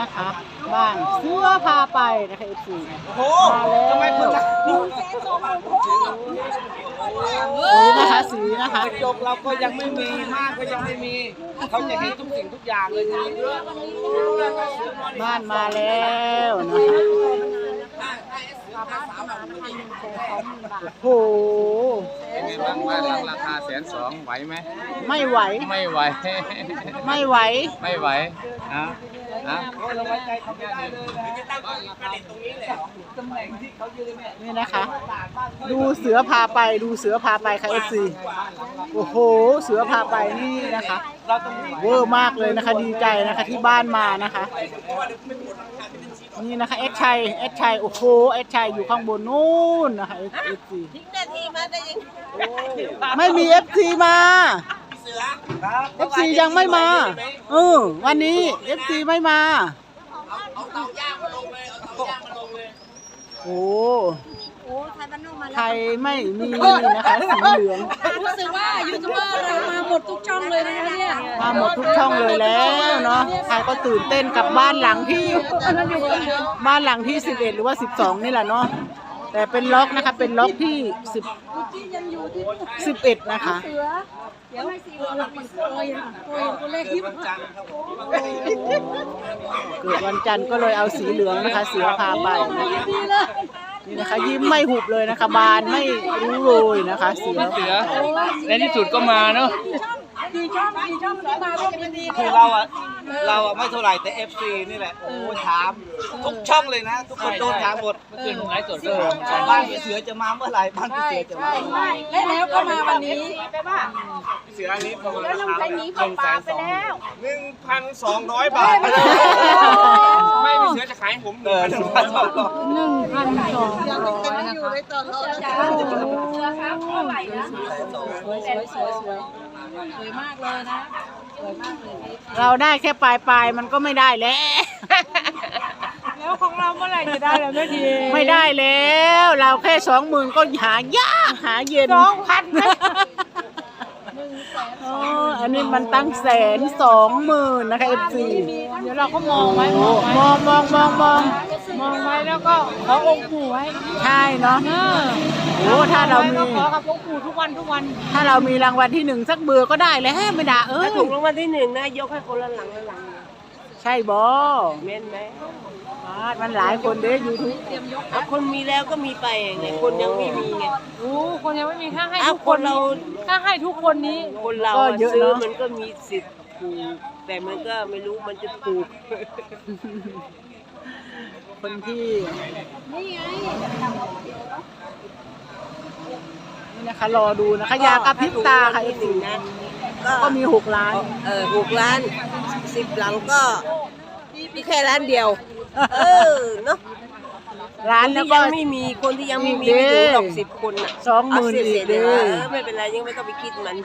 นะคะ บ้านเสื้อพาไปนะคะเอฟซีโอ้โหมาแล้วทำไมคนละสีนะคะสีนะคะจบเราก็ยังไม่มีมากก็ยังไม่มี เขาจะเห็นทุกสิ่งทุกอย่างเลยทีนี้บ้านมาแล้วนะคะโอ้โหเป็นไงบ้างบ้านหลังราคาแสนสองไหวไหมไม่ไหว ไม่ไหว ไม่ไหว ไม่ไหวนะนะโอ้ย เราไว้ใจเขาไม่ได้เลยนะประเด็นตรงนี้แหละตำแหน่งที่เขายืนเนี่ยนี่นะคะ ดูเสือพาไปดูเสือพาไปค่ะเอฟซีโอ้โห เสือพาไปนี่นะคะเราต้องเวอร์มากเลยนะคะดีใจนะคะที่บ้านมานะคะนี่นะคะเอสชัยเอสชัยโอ้โหเอสชัยอยู่ข้างบนนู่นนะคะเอฟซีทิ้งนาทีมาได้ยังไม่มีเอฟซีมา ครับเอฟซียังไม่มาเออวันนี้เอฟซีไม่มาโอ้โอ้ไทยบ้านนอกมาใคแล้รวไม่มีนะคะสีเหลืองรู้สึกว่ายูทูบเบอร์เรามาหมดทุกช่องเลยนะคะเนี่ยมาหมดทุกช่องเลยแล้วเนาะใครก็ตื่นเต้นกับบ้านหลังที่ บ้านหลังที่ 11 หรือว่า 12 นี่แหละเนาะแต่เป็นล็อกนะคะเป็นล็อกที่ที่ยังอยู่ที่10 11นะคะ เสือ เดี๋ยวให้สีเราลงมาโอยโอยตัวเลขที่จันทร์ครับผมเกิดวันจันทร์ก็เลยเอาสีเหลืองนะคะ เสือพาไปดีเลยนี่นะคะ ยิ้มไม่หุบเลยนะคะ บานไม่รู้เลยนะคะ เสือเสือในที่สุดก็มาเนาะ ดีช่องดีช่องที่มาร่วมยินดีคือเราอะเราอะไม่เท่าไหร่แต่ FC นี่แหละโอ้ยถามทุกช่องเลยนะ ทุกคนโดนถามหมดเมื่อคืนผมไลฟ์สดก็บ้านพี่เสือจะมาเมื่อไหร่บ้านพี่เสือจะมาเมื่อไหร่และแล้วก็มาวันนี้พี่เสืออันนี้ประมาณแล้วน้องใจหนีของปลาไปแล้วหนึ่งพันสองร้อยบาท ไม่พี่เสือจะขายให้ผมเออหนึ่งพันสองร้อยหนึ่งพันสองยังไม่อยู่ในตอนเราจ้าเสือครับเท่าไหร่นะสวยสวยสวย สวยสวยมากเลยนะสวยมากเลยเราได้แค่ปลายปลายๆมันก็ไม่ได้แล้ว แล้วของเราเมื่อไหร่จะได้แล้วแม่ทีไม่ได้แล้ว เราแค่สองหมื่นก็หายากหาเย็นสองพัน โอ้อันนี้มันตั้งแสนสองหมื่นนะคะเอฟซีเดี๋ยวเราก็มองไว้มองมองมองมองมองมองไว้แล้วก็ขอองค์ปู่ไว้ใช่เนาะเออโอ้ถ้าเรามีขอกับองค์ปู่ทุกวันทุกวัน ถ้าเรามีรางวัลที่หนึ่งสักเบือก็ได้แล้วไม่ด่าเออถ้าถูกรางวัลที่หนึ่งนะยกให้คนละหลังละหลังเลยใช่บอเม่นไหม มันหลายคนเด้ยูทูบเอาคนมีแล้วก็มีไปไงคนยังไม่มีไงโอ้คนยังไม่มีค่าให้อ้าวทุกคคนนเราถ้าให้ทุกคนนี้ คนเราอะซื้อมันก็มีสิทธิ์ถูกแต่มันก็ไม่รู้มันจะถูกคนที่นี่ไงนี่นะคะรอดูนะคะอยากระพริบตาค่ะเอที่ฟหซีนึ่งนะก็มีหกล้าน เออหกล้านสิบหลังก็มีแค่ล้านเดียว เออเนาะร้าคนนแล้วที่ก็ยังไม่มีคนที่ยังไม่มีอีกเด้ไม่ถึงหรอกสิบคนอะสองหมื่นเาเสียอีกเด้เออไม่เป็นไรยังไม่ต้องไปคิดมัน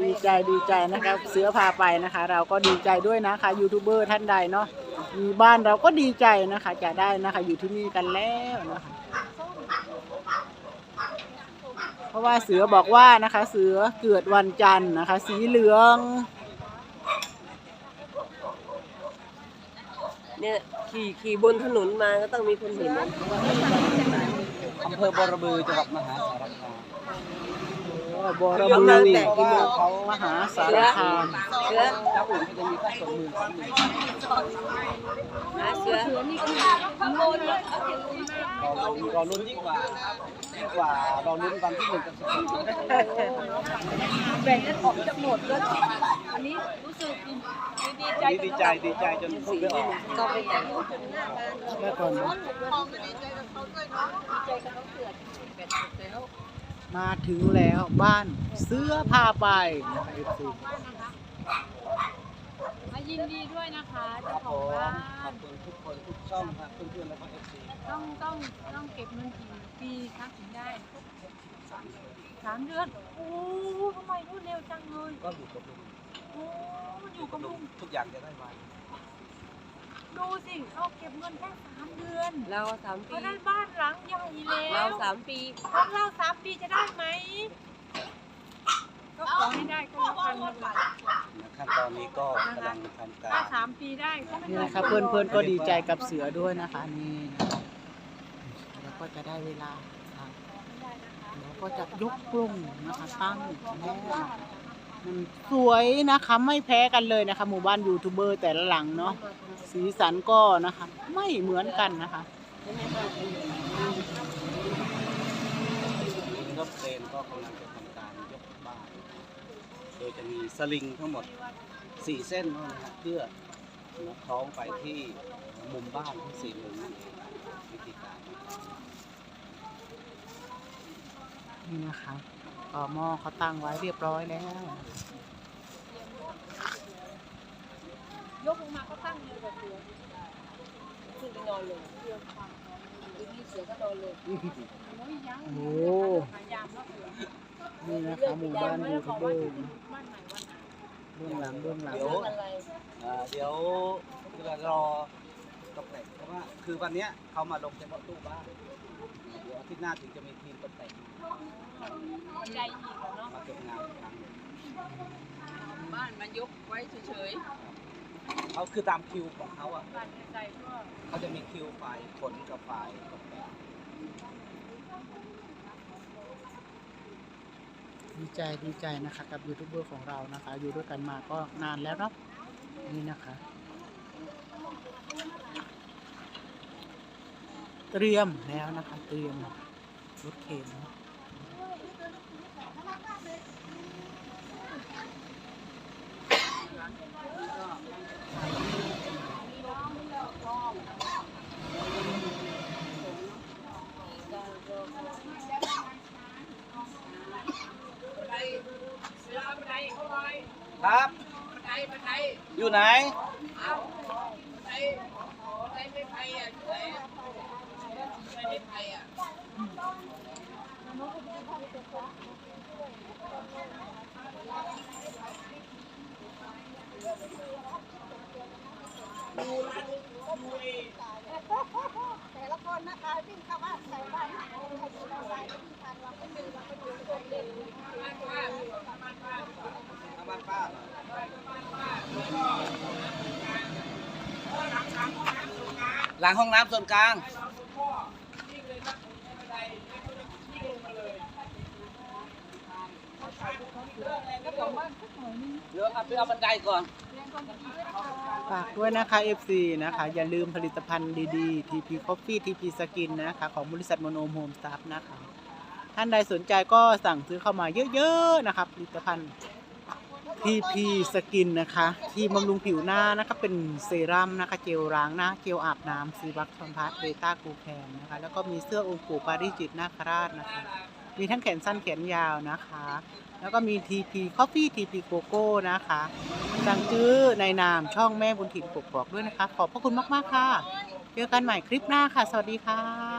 ดีใจดีใจนะครับเสือพาไปนะคะ เราก็ดีใจด้วยนะคะยูทูบเบอร์ท่านใดเนาะมีบ้านเราก็ดีใจนะคะ จะได้นะคะอยู่ที่นี่กันแล้วนะคะ เพราะว่าเสือบอกว่านะคะ เสือเกิดวันจันทร์นะคะ สีเหลือง เนี่ยขี่ขี่บนถนนมาก็ต้องมีคนเห็นนะอำเภอบรบือจังหวัดมหาสารคามบอระบือนี่เขามหาสารคามเสือแล้วอื่นก็จะมีแค่สองหมื่นสามหมื่นหาเสือเราเราลุ้นยิ่งกว่ายิ่งกว่าเราลุ้นวันที่หนึ่งกับสิบสองแบ่งกันออกจากหมดแล้ว อันนี้รู้สึกดีใจดีใจดีใจจนพูดไม่ออกก็ไปแต่งหน้าบ้านแม่ก่อนาะดีใจกับนะมาถึงแล้วบ้านเสื้อพาไปนะคะ FC มายินดีด้วยนะคะเจ้าของบ้านขอบคุณทุกคนทุกช่องครับเพื่อนๆแล้วก็เอฟซีต้องต้องต้องเก็บเงินกี่ปีคะถึงได้สามเดือนโอ้ทำไมรวดเร จังเลยก็อยู่กับลุงโอ้มันอยู่กับลุงทุกอย่างจะได้มาดูสิเขาเก็บเงินแค่สามเดือนเราสามก็ปีได้บ้านหลังใหญ่แล้เราวสามปีของเราสามปีจะได้ไหมก็ขอให้ได้ก็แล้วกันนะคะขั้นตอนนี้ก็กำลังทำการสามปีได้ก็ไม่นี่นะคะเพื่อนเพื่อนๆก็ดีใจกับเสือด้วยนะคะนี่นะคะแล้วก็จะได้เวลาค่ะเดี๋ยวก็จะยกกลุ่มนะคะตั้งแล้วนะคะมัน สวยนะคะไม่แพ้กันเลยนะคะ หมู่บ้านยูทูบเบอร์แต่ละหลังเนาะสีสันก็นะคะ ไม่เหมือนกันนะคะรถเครนก็กำลังจะทำการยกบ้านโดยจะมีสลิงทั้งหมด 4 เส้นนะฮะเพื่อคล้องไปที่มุมบ้านทั้งสี่มุมนั่นเองวิธีการนี่นะคะ ต่อหม้อเขาตั้งไว้เรียบร้อยแล้ว ยกลงมาก็ตั้งเลยแบบเสือขึ้นไปนอนเลยเสือฟังทีนี้เสือก็นอนเลยโอ้ยยังโอ้พยายามแล้วเสือนี่นะคะหมู่บ้านยูทูบเบอร์เบื้องหลังเบื้องหลังเดี๋ยวเดี๋ยวเรารอตกแต่งเพราะว่าคือวันนี้เขามาลงเฉพาะตู้บ้าน เดี๋ยวอาทิตย์หน้าถึงจะมีทีมตกแต่งใจอีกแล้วเนาะมาเก็บงานอีกครั้งหนึ่งบ้านมันยกไว้เฉยเขาคือตามคิวของเขาอะๆบ้านใจก็เขาจะมีคิวฝ่ายขนกับฝ่ายตกแต่งดีใจดีใจนะคะกับยูทูบเบอร์ของเรานะคะ อยู่ด้วยกันมาก็นานแล้วเนาะนี่นะคะ เตรียมแล้วนะคะ เตรียมรถเข็นเนาะครับ อยู่ไหน แต่ละคนนะคะวิ่งเข้าบ้านใส่บ้านใครดูเราไปที่ทางเราก็ดูเราก็ดูคนเด่นทาบ้านป้าเหรอหลังห้องน้ำส่วนกลาง เอาไปเอาบันไดก่อนฝากด้วยนะคะ FC นะคะ อย่าลืมผลิตภัณฑ์ดีๆ TP Coffee TP Skin นะคะ ของบริษัทโมโนโฮมซับนะคะ ท่านใดสนใจก็สั่งซื้อเข้ามาเยอะๆนะคะผลิตภัณฑ์ TP Skin นะคะที่บำรุงผิวหน้านะคะ เป็นเซรั่มนะคะ เจลล้างหน้าเจลอาบน้ำซีบักทอนพัทเบต้ากูแคนนะคะ แล้วก็มีเสื้อองค์ปู่ปาริจิตนาคราชนะคะ มีทั้งแขนสั้นแขนยาวนะคะ แล้วก็มี TP Coffee TP Coco นะคะสั่งซื้อในนามช่องแม่บุญถิ่นกกอกด้วยนะคะ ขอบพระคุณมาก ๆ ค่ะ เจอกันใหม่คลิปหน้าค่ะ สวัสดีค่ะ